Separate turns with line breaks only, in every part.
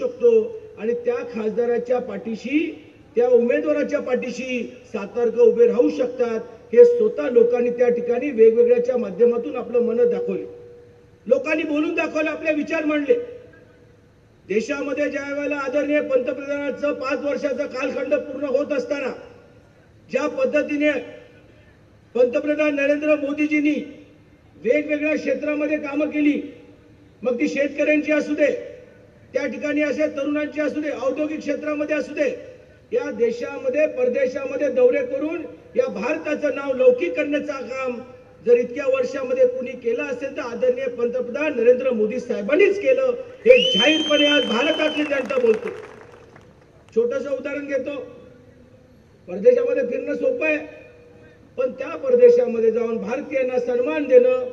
शकतो. आणि त्या खासदाराच्या पाठीशी त्या उमेदवाराच्या पाठीशी सातारक उभे राहू शकतात. हे स्वतः लोकांनी त्या ठिकाणी वेगवेगळ्याच्या माध्यमातून आपलं मन दाखवले. लोकांनी बोलून दाखवले आपले विचार मांडले. देशामध्ये ज्या वेळेला आदरणीय पंतप्रधानाचं पाच वर्षाचा कालखंड पूर्ण होत असताना ज्या पद्धतीने पंतप्रधान नरेंद्र मोदीजींनी वेगवेगळ्या क्षेत्रामध्ये कामं केली मग ती शेतकऱ्यांची असू दे त्या ठिकाणी असे तरुणांची असू दे औद्योगिक क्षेत्रामध्ये असू दे या देशामध्ये परदेशामध्ये दौरे करून या भारताचं नाव लौकिक करण्याचं काम जर इतक्या वर्षामध्ये कुणी केलं असेल तर आदरणीय पंतप्रधान नरेंद्र मोदी साहेबांनीच केलं. हे जाहीरपणे आज भारतातली जनता बोलतो. छोटस उदाहरण घेतो. परदेशामध्ये फिरणं सोपं आहे पण त्या परदेशामध्ये जाऊन भारतीयांना सन्मान देणं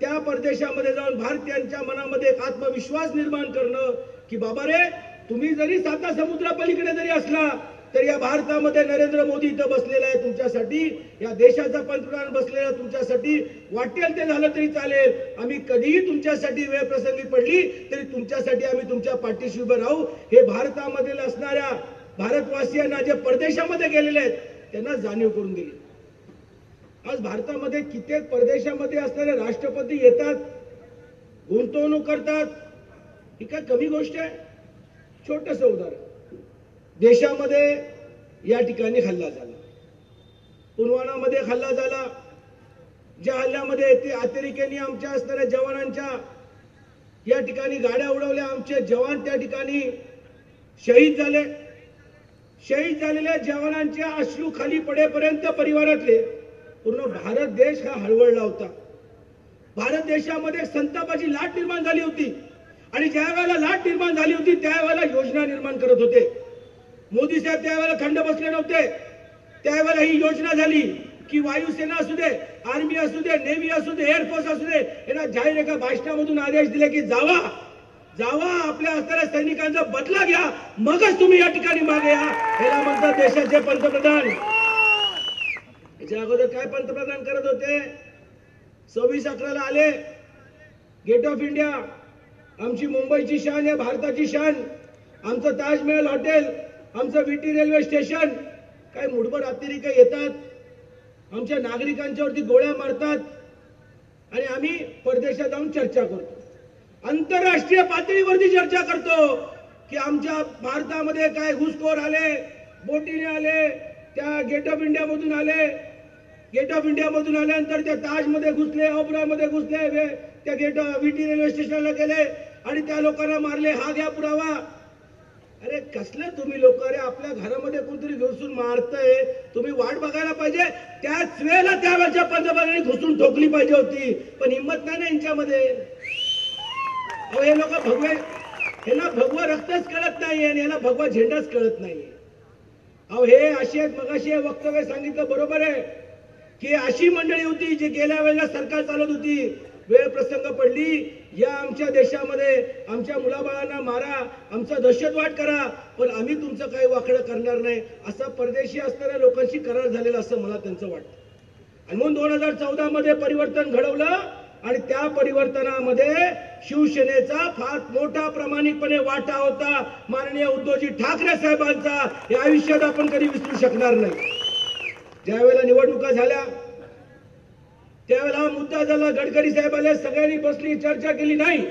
त्या परदेशामध्ये जाऊन भारतीयांच्या मनामध्ये एक आत्मविश्वास निर्माण करणं की बाबा रे तुम्ही जरी साता समुद्रापलीकडे जरी असला तर या भारतामध्ये नरेंद्र मोदी इथं बसलेला आहे तुमच्यासाठी या देशाचा पंतप्रधान बसलेला तुमच्यासाठी वाटेल ते झालं तरी चालेल. आम्ही कधीही तुमच्यासाठी वेळ प्रसंगी पडली तरी तुमच्यासाठी आम्ही तुमच्या पाठीशी उभं राहू. हे भारतामधील असणाऱ्या भारतवासियांना जे परदेशामध्ये गेलेले आहेत त्यांना जाणीव करून दिली. आज भारतामध्ये कित्येक परदेशामध्ये असणारे राष्ट्रपती येतात गुंतवणूक करतात ही काय कमी गोष्ट आहे? छोटस उदाहरण. देशामध्ये या ठिकाणी हल्ला झाला. पुलवामामध्ये हल्ला झाला. ज्या हल्ल्यामध्ये ते अतिरेक्यांनी आमच्या असणाऱ्या जवानांच्या या ठिकाणी गाड्या उडवल्या. आमचे जवान त्या ठिकाणी शहीद झाले. शहीद झालेल्या जवानांच्या अश्रू खाली पडेपर्यंत परिवारातले पूर्ण भारत देश हा हळवळला होता. भारत देशामध्ये संतापाची लाट निर्माण झाली होती. आणि ज्या वेळेला लाट निर्माण झाली होती त्यावेळेला योजना निर्माण करत होते. मोदी साहेब त्यावेळेला थंड बसले नव्हते. त्यावेळेला ही योजना झाली की वायुसेना असू दे आर्मी असू दे नेव्ही असू दे एअरफोर्स असू दे यांना जाहीर एका भाषणामधून आदेश दिले की जावा. जावा आपल्या असणाऱ्या सैनिकांचा बदला घ्या. मगच तुम्ही या ठिकाणी मागे या. याला म्हणतात देशाचे पंतप्रधान. याच्या अगोदर काय पंतप्रधान करत होते? सव्वीस अकराला आले. गेट ऑफ इंडिया आमची मुंबईची शान आहे भारताची शान. आमचं ताजमहल हॉटेल आमचं विटी रेल्वे स्टेशन. काय मुठभर अतिरेक येतात. आमच्या नागरिकांच्यावरती गोळ्या मारतात. आणि आम्ही परदेशात जाऊन चर्चा करतो. आंतरराष्ट्रीय पातळीवरती चर्चा करतो की आमच्या भारतामध्ये काय घुसखोर आले बोटीने आले त्या गेट ऑफ इंडियामधून आले. गेट ऑफ इंडियामधून आल्यानंतर त्या ताजमध्ये घुसले ओबरामध्ये घुसले वे- त्या गेट विटी रेल्वे स्टेशनला गेले. आणि त्या लोकांना मारले हा घ्या पुरावा. अरे कसलं तुम्ही लोक? अरे आपल्या घरामध्ये कोणतरी घुसून मारतय. तुम्ही वाट बघायला पाहिजे. त्याच वेळेला त्यावेळेच्या पंतप्रधानांनी घुसून ठोकली पाहिजे होती. पण हिंमत नाही ना यांच्यामध्ये. अहो हे लोक भगवे यांना भगवा रक्तच कळत नाही आणि याला भगवा झेंडाच कळत नाही अहो हे अशी आहेत मगाशी हे वक्तव्य सांगितलं बरोबर आहे. की अशी मंडळी होती जी गेल्या वेळेला सरकार चालत होती. वेळ प्रसंग पडली. या आमच्या देशामध्ये आमच्या मुलाबाळांना मारा आमचा दहशतवाद करा पण आम्ही तुमचं काही वाकडं करणार नाही असा परदेशी असणाऱ्या लोकांशी करार झालेला असं मला त्यांचं वाटतं. आणि म्हणून दोन हजार चौदा मध्ये परिवर्तन घडवलं आणि त्या परिवर्तनामध्ये शिवसेनेचा फार मोठा प्रामाणिकपणे वाटा होता. माननीय उद्धवजी ठाकरे साहेबांचा या आयुष्यात आपण कधी विसरू शकणार नाही. ज्यावेळेला निवडणुका झाल्या त्यावेळेला मुद्दा झाला गडकरी साहेब आले सगळ्यांनी बसली चर्चा केली नाही.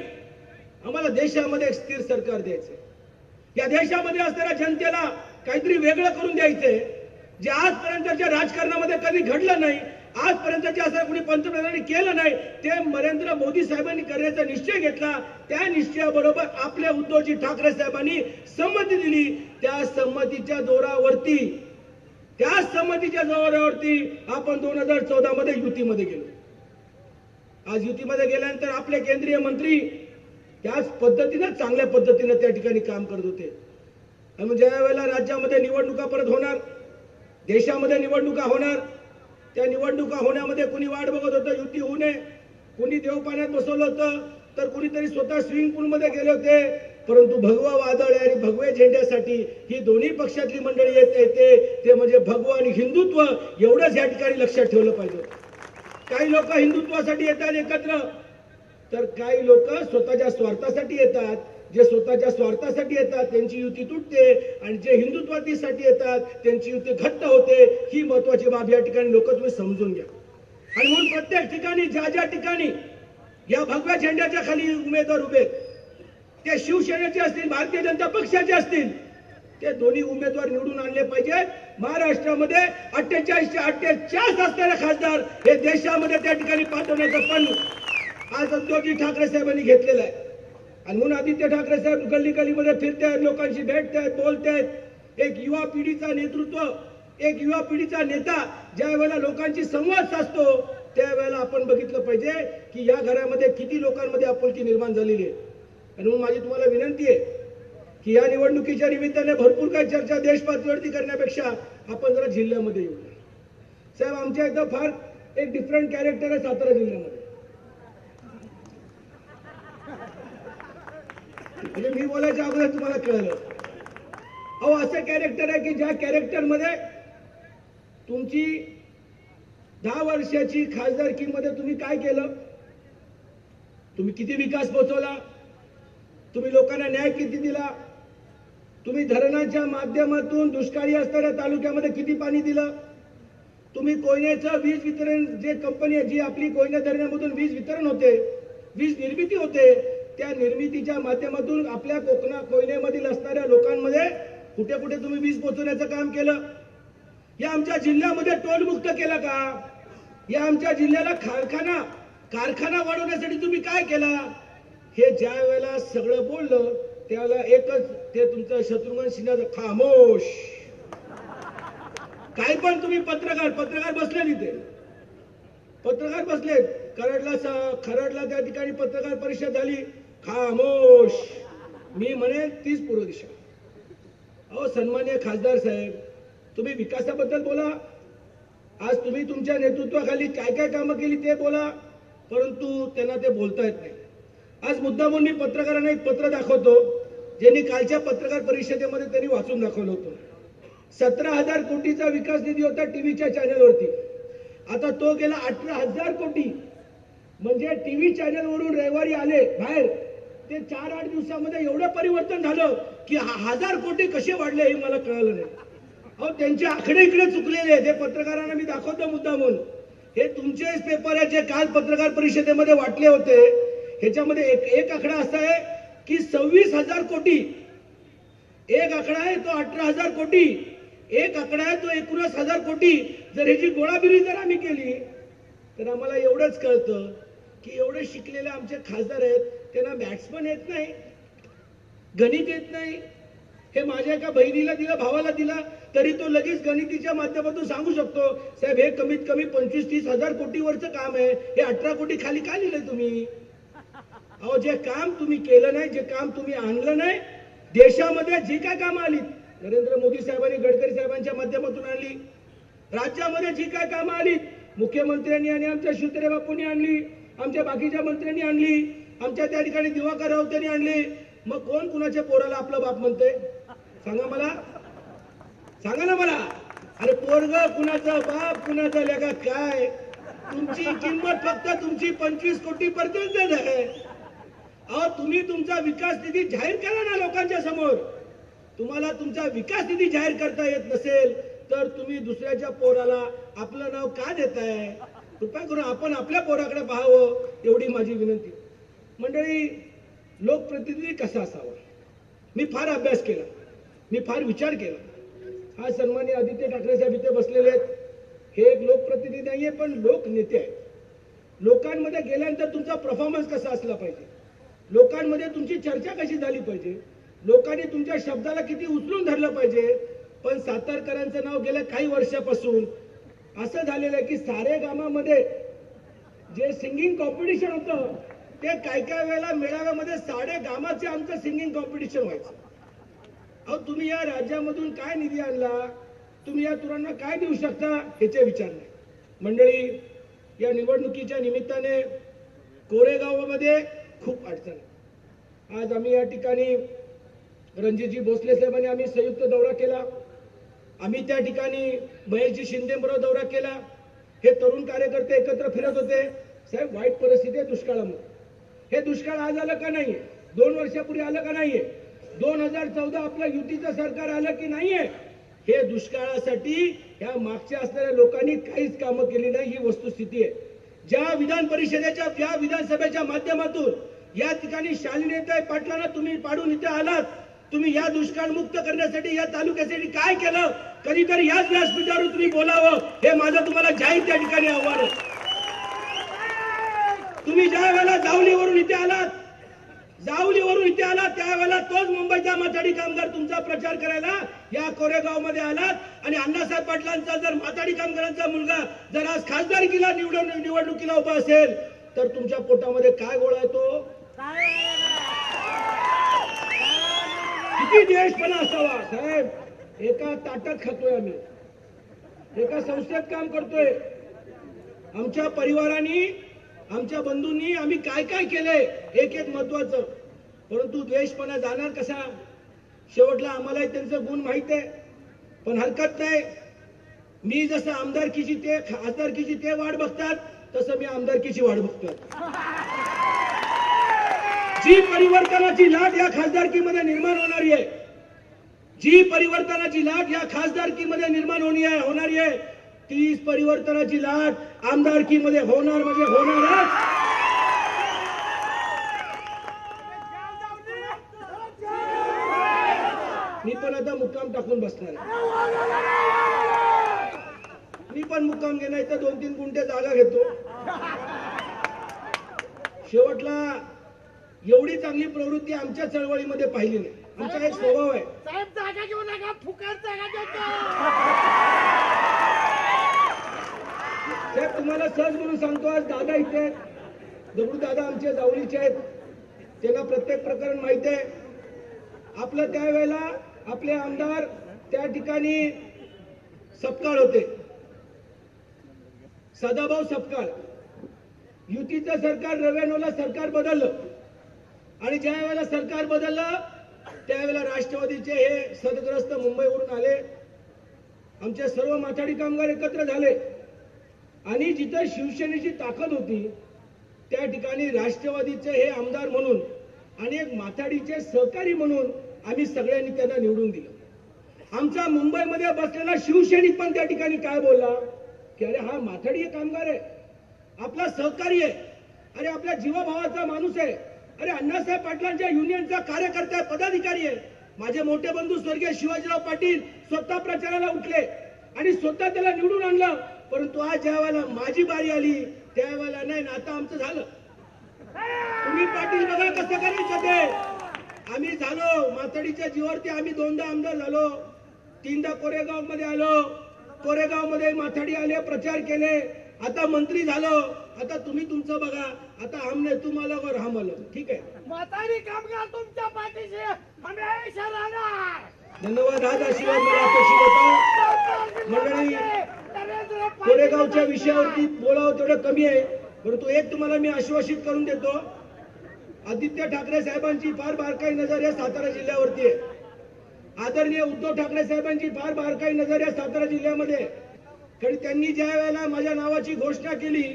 आम्हाला देशामध्ये एक स्थिर सरकार द्यायचंय. या देशामध्ये असणाऱ्या जनतेला काहीतरी वेगळं करून द्यायचंय जे आजपर्यंतच्या राजकारणामध्ये कधी घडलं नाही आजपर्यंतचे असं कुणी पंतप्रधानांनी केलं नाही ते नरेंद्र मोदी साहेबांनी करण्याचा निश्चय घेतला. त्या निश्चयाबरोबर आपल्या उद्धवजी ठाकरे साहेबांनी संमती दिली. त्या संमतीच्या जोरावरती त्या संमतीच्या जोरावरती आपण दोन हजार चौदा मध्ये युतीमध्ये गेलो. आज युतीमध्ये गेल्यानंतर आपले केंद्रीय मंत्री त्याच पद्धतीनं चांगल्या पद्धतीनं त्या ठिकाणी काम करत होते. आणि ज्या वेळेला राज्यामध्ये निवडणुका परत होणार देशामध्ये निवडणुका होणार त्या निवडणुका होण्यामध्ये कुणी वाट बघत होतं युती होऊ नये कुणी देवपाण्यात बसवलं होतं तर कुणीतरी स्वतः स्विमिंग पूलमध्ये गेले होते परंतु भगवा वादळ आणि भगवे झेंड्यासाठी ही दोन्ही पक्षातली मंडळी येत येते ते म्हणजे भगवा आणि हिंदुत्व एवढंच या ठिकाणी लक्षात ठेवलं पाहिजे. काही लोक हिंदुत्वासाठी येतात एकत्र. तर काही लोक स्वतःच्या स्वार्थासाठी येतात. जे स्वतःच्या स्वार्थासाठी येतात त्यांची युती तुटते. आणि जे हिंदुत्वादीसाठी येतात त्यांची युती घट्ट होते. ही महत्वाची बाब या ठिकाणी लोक तुम्ही समजून घ्या. आणि म्हणून प्रत्येक ठिकाणी ज्या ज्या ठिकाणी या भगव्या झेंड्याच्या खाली उमेदवार उभे ते शिवसेनेचे असतील भारतीय जनता पक्षाचे असतील ते दोन्ही उमेदवार निवडून आणले पाहिजे. महाराष्ट्रामध्ये अठ्ठेचाळीसशे अठ्ठेचाळीस असणारे खासदार हे देशामध्ये त्या ठिकाणी पाठवण्याचं पण आज उद्धवजी ठाकरे साहेबांनी घेतलेला आहे. आणि म्हणून आदित्य ठाकरे साहेब गल्ली गल्लीमध्ये फिरतायत लोकांशी भेटतायत बोलतायत. एक युवा पिढीचा नेतृत्व एक युवा पिढीचा नेता ज्या वेळेला संवाद साधतो त्यावेळेला आपण बघितलं पाहिजे की या घरामध्ये किती लोकांमध्ये आपुलकी निर्माण झालेली आहे. आणि म्हणून माझी तुम्हाला विनंती आहे की या निवडणुकीच्या निमित्ताने भरपूर काही चर्चा देश पातळीवरती करण्यापेक्षा आपण जरा जिल्ह्यामध्ये येऊया साहेब आमच्या इथं फार एक डिफरंट कॅरेक्टर आहे सातारा जिल्ह्यामध्ये. म्हणजे मी बोलायच्या अगोदर तुम्हाला कळलं. अहो असं कॅरेक्टर आहे की ज्या कॅरेक्टरमध्ये तुमची दहा वर्षाची खासदारकीमध्ये तुम्ही काय केलं? तुम्ही किती विकास पोचवला? तुम्ही लोकांना न्याय किती दिला? तुम्ही धरणाच्या माध्यमातून दुष्काळी असणाऱ्या तालुक्यामध्ये किती पाणी दिलं? तुम्ही कोयन्याचं वीज वितरण जे कंपनी आहे जी आपली कोयना धरणामधून वीज वितरण होते वीज निर्मिती होते त्या निर्मितीच्या माध्यमातून आपल्या कोकणा कोयनेमधील असणाऱ्या लोकांमध्ये कुठे कुठे तुम्ही वीज पोहोचवण्याचं काम केलं? या आमच्या जिल्ह्यामध्ये टोलमुक्त केलं का? या आमच्या जिल्ह्याला कारखाना कारखाना वाढवण्यासाठी तुम्ही काय केला? हे ज्या वेळेला सगळं बोललं त्यावेळेला एकच ते तुमचं शत्रुघ्न सिन्हा खामोश. काय पण तुम्ही पत्रकार पत्रकार बसले तिथे पत्रकार बसले खरडला खरडला त्या ठिकाणी पत्रकार परिषद झाली खामोश. मी म्हणेन तीच पूर्व दिशा. अहो सन्मान्य खासदार साहेब तुम्ही विकासाबद्दल बोला. आज तुम्ही तुमच्या नेतृत्वाखाली काय काय कामं केली ते बोला परंतु त्यांना ते बोलता येत नाही. आज मुद्दा म्हणून मी पत्रकारांना एक पत्र दाखवतो. ज्यांनी कालच्या पत्रकार परिषदेमध्ये त्यांनी वाचून दाखवलं होतं. सतरा हजार कोटीचा विकास निधी होता टीव्हीच्या चॅनलवरती. आता तो गेला अठरा हजार कोटी. म्हणजे टीव्ही चॅनलवरून रविवारी आले बाहेर ते चार आठ दिवसामध्ये एवढं परिवर्तन झालं की हजार कोटी कसे वाढले हे मला कळलं नाही. अहो त्यांचे आकडे इकडे चुकलेले आहेत. हे पत्रकारांना मी दाखवतो मुद्दा म्हणून हे तुमचेच पेपर आहे जे काल पत्रकार परिषदेमध्ये वाटले होते. ह्याच्यामध्ये एक एक आकडा असा आहे की सव्वीस हजार कोटी. एक आकडा आहे तो अठरा हजार कोटी. एक आकडा आहे तो एकोणीस हजार कोटी. जर ह्याची गोळाबिरी जर आम्ही केली तर आम्हाला एवढंच कळतं की एवढे शिकलेले आमचे खासदार आहेत त्यांना मॅथ्स पण येत नाही गणित येत नाही. हे माझ्या एका बहिणीला दिलं भावाला दिला तरी तो लगेच गणितीच्या माध्यमातून सांगू शकतो साहेब हे कमीत कमी पंचवीस तीस हजार कोटीवरचं काम आहे. हे अठरा कोटी खाली का लिहिलंय तुम्ही? अहो जे काम तुम्ही केलं नाही जे काम तुम्ही आणलं नाही देशामध्ये जी काय कामं आली नरेंद्र मोदी साहेबांनी गडकरी साहेबांच्या माध्यमातून आणली राज्यामध्ये जी काय कामं आली मुख्यमंत्र्यांनी आणि आमच्या शिवतरे बापूंनी आणली आमच्या बाकीच्या मंत्र्यांनी आणली आमच्या त्या ठिकाणी दिवाकर राऊतांनी आणली. मग कोण कुणाच्या पोराला आपला बाप म्हणतोय? सांगा मला. सांगा ना मला. अरे पोरग कुणाचा बाप कुणाचा लेखा काय? तुमची किंमत फक्त तुमची पंचवीस कोटी पर्यंत आहे. तुम्ही तुमचा विकास निधी जाहीर करा ना लोकांच्या समोर. तुम्हाला तुमचा विकास निधी जाहीर करता येत नसेल तर तुम्ही दुसऱ्याच्या पोराला आपलं नाव का देताय? कृपया करून आपण आपल्या पोराकडे पाहावं एवढी माझी विनंती. मंडळी लोकप्रतिनिधी कसा असावा? मी फार अभ्यास केला. मी फार विचार केला. हा सन्मान्य आदित्य ठाकरे साहेब इथे बसलेले आहेत. हे एक लोकप्रतिनिधी नाहीये पण लोकनेते आहेत. लोकांमध्ये गेल्यानंतर तुमचा परफॉर्मन्स कसा असला पाहिजे? लोकांमध्ये तुमची चर्चा कशी झाली पाहिजे? लोकांनी तुमच्या शब्दाला किती उचलून धरलं पाहिजे? पण सातारकरांचं नाव गेल्या काही वर्षापासून असं झालेलं आहे की सारे गामामध्ये जे सिंगिंग कॉम्पिटिशन होतं ते काय काय वेळेला मेळाव्यामध्ये साडे गामाचे आमचं सिंगिंग कॉम्पिटिशन व्हायचं. अहो तुम्ही या राज्यामधून काय निधी आणला? तुम्ही या तुरांना काय देऊ शकता? ह्याचे विचार नाही. मंडळी या निवडणुकीच्या निमित्ताने कोरेगावमध्ये खूप अडचण आहे. आज आम्ही या ठिकाणी रणजितजी भोसले साहेबांनी आम्ही संयुक्त दौरा केला. आम्ही त्या ठिकाणी महेशजी शिंदेबरोबर दौरा केला. हे तरुण कार्यकर्ते एकत्र फिरत होते. साहेब वाईट परिस्थिती आहे दुष्काळामुळे. हे दुष्काळ आज आलं का नाहीये? दोन वर्षापूर्वी आलं का नाहीये? दोन हजार चौदा आपलं युतीचं सरकार आलं की नाहीये? हे दुष्काळासाठी या मागच्या असणाऱ्या लोकांनी काहीच कामं केली नाही. ही वस्तुस्थिती आहे. ज्या विधान परिषदेच्या या विधानसभेच्या माध्यमातून या ठिकाणी शालिनेताई पाटलांना तुम्ही पाडून इथे आलात तुम्ही या दुष्काळ मुक्त करण्यासाठी या तालुक्यासाठी काय केलं? कधीतरी याच व्यासपीठावर तुम्ही बोलावं हे माझं तुम्हाला जाहीर त्या ठिकाणी आव्हान आहे. तुम्ही ज्या वेळेला जावलीवरून इथे आलात जावलीवरून इथे आला त्यावेळेला तोच मुंबईचा माथाडी कामगार तुमचा प्रचार करायला या कोरेगावमध्ये आलात आणि अण्णासाहेब पाटलांचा जर माथाडी कामगारांचा मुलगा जर आज खासदारकीला निवडून निवडणुकीला उभा असेल तर तुमच्या पोटामध्ये काय गोळा येतो? किती देशपणा असावा साहेब. एका ताटात खातोय आम्ही. एका संस्थेत काम करतोय. आमच्या परिवाराने आमच्या बंधूंनी आम्ही काय काय केलंय एक एक महत्वाचं. परंतु द्वेषपणा जाणार कसा? शेवटला आम्हालाही त्यांचं गुण माहीत आहे पण हरकत नाही. मी जसं आमदारकीची ते खासदारकीची ते वाट बघतात तसं मी आमदारकीची वाट बघतोय. जी परिवर्तनाची लाट या खासदारकीमध्ये निर्माण होणारी आहे जी परिवर्तनाची लाट या खासदारकीमध्ये निर्माण होणारी आहे तीच परिवर्तनाची लाट आमदारकीमध्ये होणार म्हणजे होणारच. मी पण आता मुक्काम टाकून बसणार मी पण मुक्काम घेणार तर दोन तीन गुंठे जागा घेतो. शेवटला एवढी चांगली प्रवृत्ती आमच्या चळवळीमध्ये पाहिली नाही. आमचा एक स्वभाव आहे.
साहेब जागा घेऊ नका. फुकट जागा घेतो
साहेब तुम्हाला सहज म्हणून सांगतो आज दादा इथे आहेत. दगडू दादा आमचे जावळीचे आहेत. त्यांना प्रत्येक प्रकरण माहिती आहे. आपलं त्यावेळेला आपले आमदार त्या ठिकाणी सपकाळ होते. सदाभाऊ सपकाळ. युतीचं सरकार रेव्हेन्यूला सरकार बदललं. आणि ज्या वेळेला सरकार बदललं त्यावेळेला राष्ट्रवादीचे हे सदग्रस्त मुंबईवरून आले. आमचे सर्व माथाडी कामगार एकत्र झाले. आणि जिथं शिवसेनेची ताकद होती त्या ठिकाणी राष्ट्रवादीचे हे आमदार म्हणून आणि एक माथाडीचे सहकारी म्हणून आम्ही सगळ्यांनी त्यांना निवडून दिलं. आमचा मुंबईमध्ये बसलेला शिवसैनिक पण त्या ठिकाणी काय बोलला? की अरे हा माथाडी कामगार आहे. आपला सहकारी आहे. अरे आपल्या जीवाभावाचा माणूस आहे. अरे अण्णासाहेब पाटलांच्या युनियनचा कार्यकर्ता आहे, पदाधिकारी आहे. माझे मोठे बंधू स्वर्गीय शिवाजीराव पाटील स्वतः प्रचाराला उठले आणि स्वतः त्याला निवडून आणलं. परंतु आज ज्या वेळेला माझी बारी आली त्यावेळेला नाही ना आता आमचं झालं. तुम्ही पाटील बघा कसं करायचं ते आम्ही झालो मातडीच्या जीवावरती आम्ही दोनदा आमदार झालो. तीनदा कोरेगावमध्ये आलो. कोरेगावमध्ये माथाडी आले प्रचार केले. आता मंत्री झालो. आता तुम्ही तुमचं बघा. आता हमने तुम्हाला वर हम आलो ठीक आहे?
म्हातारी कामगार तुमच्या पाठीशी. हमेशा राहणार.
धन्यवाद. हाच आशीर्वाद मला मंडळी कोरेगावच्या विषयावरती बोलावं तेवढं कमी आहे. परंतु एक तुम्हाला मी आश्वासित करून देतो आदित्य ठाकरे साहेबांची फार बारकाई नजर या सातारा जिल्ह्यावरती आहे. आदरणीय उद्धव ठाकरे साहेबांची फार बारकाई नजर या सातारा जिल्ह्यामध्ये कारण त्यांनी ज्या वेळेला माझ्या नावाची घोषणा केली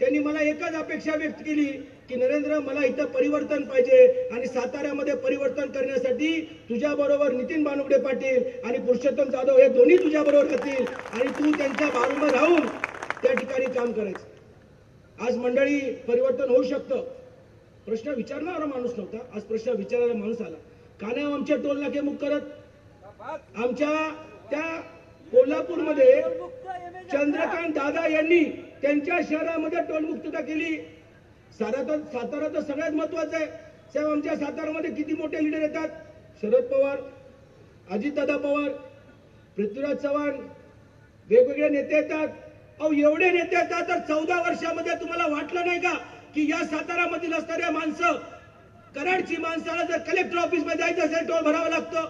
त्यांनी मला एकच अपेक्षा व्यक्त केली की नरेंद्र मला इथं परिवर्तन पाहिजे आणि साताऱ्यामध्ये परिवर्तन करण्यासाठी तुझ्या बरोबर नितीन बानुगडे पाटील आणि पुरुषोत्तम जाधव हे दोन्ही तुझ्या बरोबर राहतील आणि तू त्यांच्या बाजूला राहून त्या ठिकाणी काम करायचं. आज मंडळी परिवर्तन होऊ शकतं. प्रश्न विचारणारा माणूस नव्हता. आज प्रश्न विचारणारा माणूस आला. का नाही आमच्या टोल नाके मुक्त करत? आमच्या त्या कोल्हापूरमध्ये चंद्रकांत दादा यांनी त्यांच्या शहरामध्ये टोलमुक्तता केली. सारा तर सातारा तर सगळ्यात महत्वाचं आहे. साहेब आमच्या सातारामध्ये किती मोठे लीडर येतात? शरद पवार अजितदादा पवार पृथ्वीराज चव्हाण वेगवेगळे नेते येतात. अहो एवढे नेते येतात तर चौदा वर्षामध्ये तुम्हाला वाटलं नाही का की या सातारामधील असणाऱ्या माणसं कराडची माणसाला जर कलेक्टर ऑफिसमध्ये जायचं असेल टोल भरावा लागतो.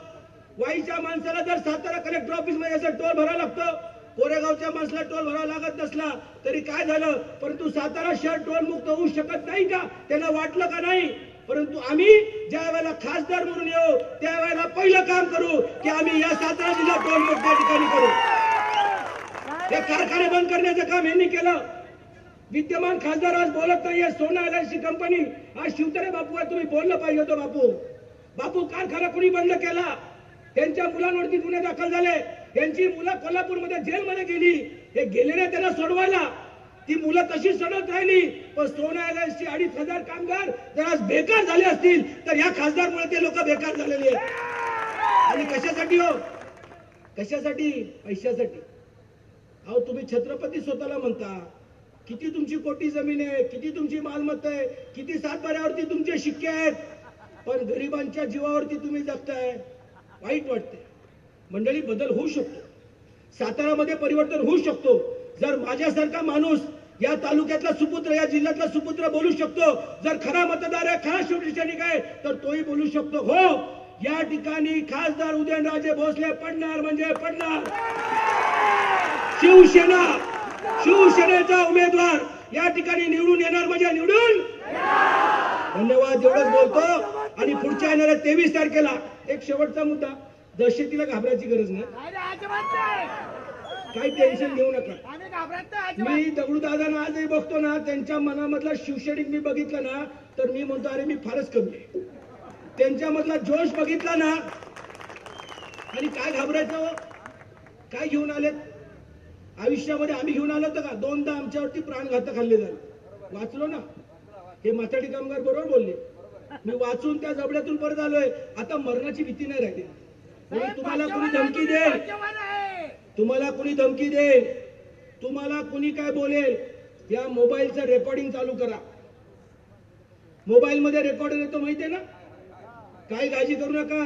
वाईच्या माणसाला जर सातारा कलेक्टर ऑफिसमध्ये असेल टोल भरावा लागतो. कोरेगावच्या माणसाला टोल भरावा लागत नसला तरी काय झालं? परंतु सातारा शहर टोल मुक्त होऊ शकत नाही का? त्यांना वाटलं का नाही? परंतु आम्ही ज्या वेळेला खासदार म्हणून येऊ त्यावेळेला पहिलं काम करू की आम्ही या सातारा जिल्हा टोल मुक्त मोठ्या ठिकाणी करू. हे कारखाने बंद करण्याचं काम यांनी केलं. विद्यमान खासदार आज बोलत नाहीये सोना एलआयसी कंपनी आज शिवतरे बापू आहे, तुम्ही बोललं पाहिजे होतं बापू. बापू कारखाना कुणी बंद केला? त्यांच्या मुलांवरती गुन्हे दाखल झाले. यांची मुलं कोल्हापूरमध्ये जेलमध्ये गेली. हे गेले त्यांना सोडवायला. ती मुलं तशी सडत राहिली. पण सोना अडीच हजार कामगार जर आज बेकार झाले असतील तर या खासदारमुळे ते लोक बेकार झालेले आहेत. आणि कशासाठी हो? कशासाठी? पैशासाठी. अहो तुम्ही छत्रपती स्वतःला म्हणता. किती तुमची कोटी जमीन आहे किती तुमची मालमत्ता आहे किती सातबाऱ्यावरती तुमचे शिक्के आहेत. पण गरिबांच्या जीवावरती तुम्ही जगताय. वाईट वाटते मंडळी बदल होऊ शकतो. सातारामध्ये परिवर्तन होऊ शकतो. जर माझ्यासारखा माणूस या तालुक्यातला सुपुत्र या जिल्ह्यातला सुपुत्र बोलू शकतो जर खरा मतदार आहे खरा शिवसैनिक आहे तर तोही बोलू शकतो. हो या ठिकाणी खासदार उदयनराजे भोसले पडणार म्हणजे पडणार. शिवसेना शिवसेनेचा उमेदवार या ठिकाणी निवडून येणार म्हणजे निवडून धन्यवाद एवढंच बोलतो. आणि पुढच्या येणाऱ्या तेवीस तारखेला एक शेवटचा मुद्दा. दहशतीला घाबरायची गरज नाही. काही टेन्शन घेऊ नका. मी दगडूदादांना आजही बघतो ना त्यांच्या मनामधला शिवसैनिक मी बघितला ना तर मी म्हणतो अरे मी फारच कमी आहे. त्यांच्यामधला जोश बघितला ना आणि काय घाबरायचं हो? काय घेऊन आलेत? आयुष्यामध्ये आम्ही घेऊन आलो होतो का? दोनदा आमच्यावरती प्राणघातक हल्ले झाले. वाचलो ना? हे माथाडी कामगार बरोबर बोलले. मी वाचून त्या जबड्यातून परत आलोय. आता मरणाची भीती नाही राहिली. तुम्हाला कुणी धमकी देईल?
आहे.
तुम्हाला कुणी धमकी देईल? तुम्हाला कुणी काय बोलेल? या मोबाईलचं रेकॉर्डिंग चालू करा. मोबाईल मध्ये रेकॉर्डिंग येतो माहितीये ना? काही काळजी करू नका.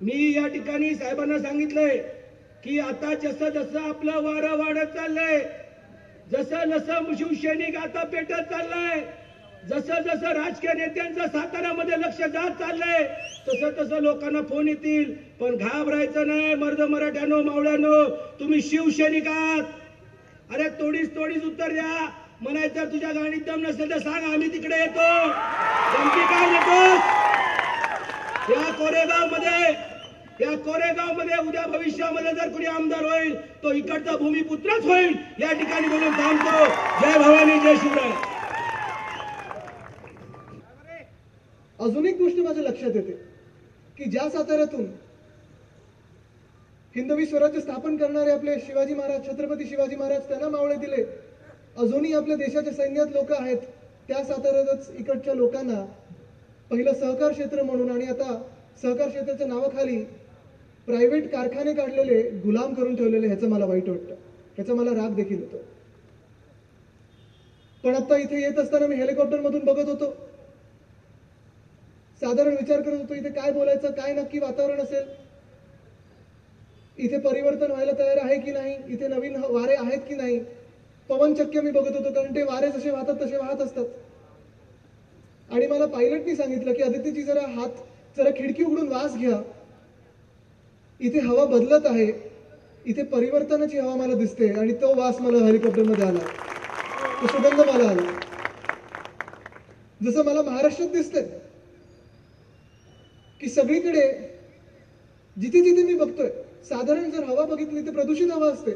मी या ठिकाणी साहेबांना सांगितलंय की आता जसं जसं आपलं वारं वाढत चाललंय जसं जसं शिवसैनिक आता पेटत चाललाय जसं जसं राजकीय नेत्यांचं साताऱ्यामध्ये लक्ष जात चाललंय तसं तसं लोकांना फोन येतील. पण घाबरायचं नाही मर्द मराठ्यानो मावळ्यानो तुम्ही शिवसैनिक आहात. अरे तोडीच तोडीच उत्तर द्या. म्हणायचं तुझ्या गाणीत दम नसेल तर सांग आम्ही तिकडे येतो. काय येतो या कोरेगावमध्ये या कोरेगावमध्ये उद्या भविष्यामध्ये जर कोणी आमदार होईल तो इकडचा भूमिपुत्रच होईल. या ठिकाणी बोलून थांबतो. जय भवानी जय शिवराय.
अजून एक गोष्ट माझ्या लक्षात येते की ज्या साताऱ्यातून हिंदवी स्वराज्य स्थापन करणारे आपले शिवाजी महाराज छत्रपती शिवाजी महाराज त्यांना मावळे दिले अजूनही आपल्या देशाच्या सैन्यात लोक आहेत त्या साताऱ्यातच इकडच्या लोकांना पहिलं सहकार क्षेत्र म्हणून आणि आता सहकार क्षेत्राच्या नावाखाली प्रायव्हेट कारखाने काढलेले गुलाम करून ठेवलेले ह्याचं मला वाईट वाटतं. ह्याचा मला राग देखील येतो. पण आता इथे येत असताना मी हेलिकॉप्टर मधून बघत होतो. साधारण विचार करत होतो इथे काय बोलायचं काय नक्की वातावरण असेल? इथे परिवर्तन व्हायला तयार आहे की नाही? इथे नवीन वारे आहेत की नाही? पवनचक्क्य मी बघत होतो कारण ते वारे जसे वाहतात तसे वाहत असतात. आणि मला पायलटनी सांगितलं की आदित्यजी जरा हात जरा खिडकी उघडून वास घ्या. इथे हवा बदलत आहे. इथे परिवर्तनाची हवा मला दिसते. आणि तो वास मला हेलिकॉप्टरमध्ये आला. तो सुगंध मला आला. जसं मला महाराष्ट्रात दिसतंय. की सगळीकडे जिथे जिथे मी बघतोय साधारण जर हवा बघितली तर प्रदूषित हवा असते.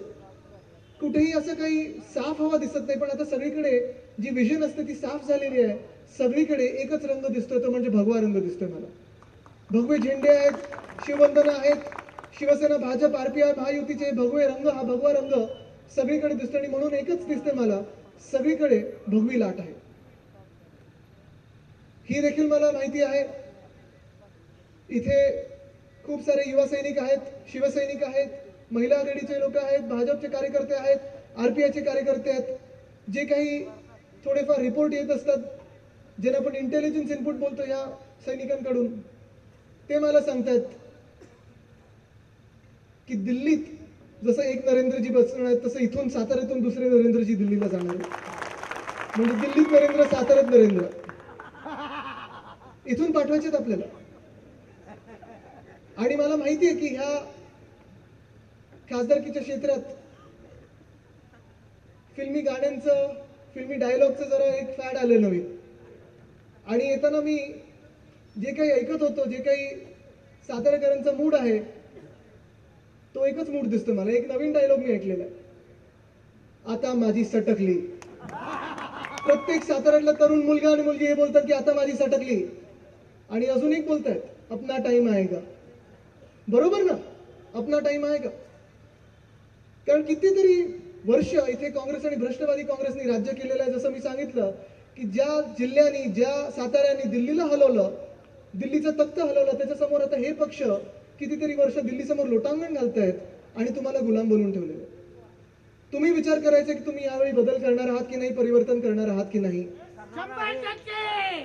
कुठेही असं काही साफ हवा दिसत नाही पण आता सगळीकडे जी विजन असते ती साफ झालेली आहे. सगळीकडे एकच रंग दिसतोय तो म्हणजे भगवा रंग दिसतोय मला. भगवे झेंडे आहेत शिववंदना आहेत शिवसेना भाजप आरपीआय महायुतीचे भगवे रंग हा भगवा रंग सगळीकडे दिसतो आणि म्हणून एकच दिसते मला सगळीकडे भगवी लाट आहे. ही देखील मला माहिती आहे. इथे खूप सारे युवा सैनिक आहेत शिवसैनिक आहेत महिला आघाडीचे लोक आहेत भाजपचे कार्यकर्ते आहेत आरपीआयचे कार्यकर्ते आहेत. जे काही थोडेफार रिपोर्ट येत असतात ज्यांना आपण इंटेलिजन्स इनपुट बोलतो या सैनिकांकडून ते मला सांगतात की दिल्लीत जसं एक नरेंद्रजी बसणार आहेत तसं इथून साताऱ्यातून दुसरे नरेंद्रजी दिल्लीला जाणार म्हणजे दिल्लीत नरेंद्र साताऱ्यात नरेंद्र. इथून पाठवायचे आपल्याला. आणि मला माहिती आहे की ह्या खासदारकीच्या क्षेत्रात फिल्मी गाण्यांचं फिल्मी डायलॉगचं जरा एक फॅड आलं नवीन आणि येताना मी जे काही ऐकत होतो जे काही सातारकरांचा मूड आहे तो एकच मूड दिसतो मला. एक नवीन डायलॉग मी ऐकलेला आहे. आता माझी सटकली. प्रत्येक साताऱ्यातला तरुण मुलगा आणि मुलगी हे बोलतात की आता माझी सटकली. आणि अजून एक बोलतायत अपना टाइम आहे का बरोबर ना? अपना टाइम आहे का कारण कितीतरी वर्ष इथे काँग्रेस आणि भ्रष्टवादी काँग्रेसनी राज्य केलेलं आहे. जसं मी सांगितलं की ज्या जिल्ह्यांनी ज्या साताऱ्याने दिल्लीला हलवलं दिल्लीचं तख्त हलवलं त्याच्यासमोर आता हे पक्ष कितीतरी वर्ष दिल्लीसमोर लोटांगण घालतायत आणि तुम्हाला गुलाम बनवून ठेवलेलं तुम्ही विचार करायचा की तुम्ही यावेळी बदल करणार आहात की नाही परिवर्तन करणार आहात की नाही?
शंभर टक्के!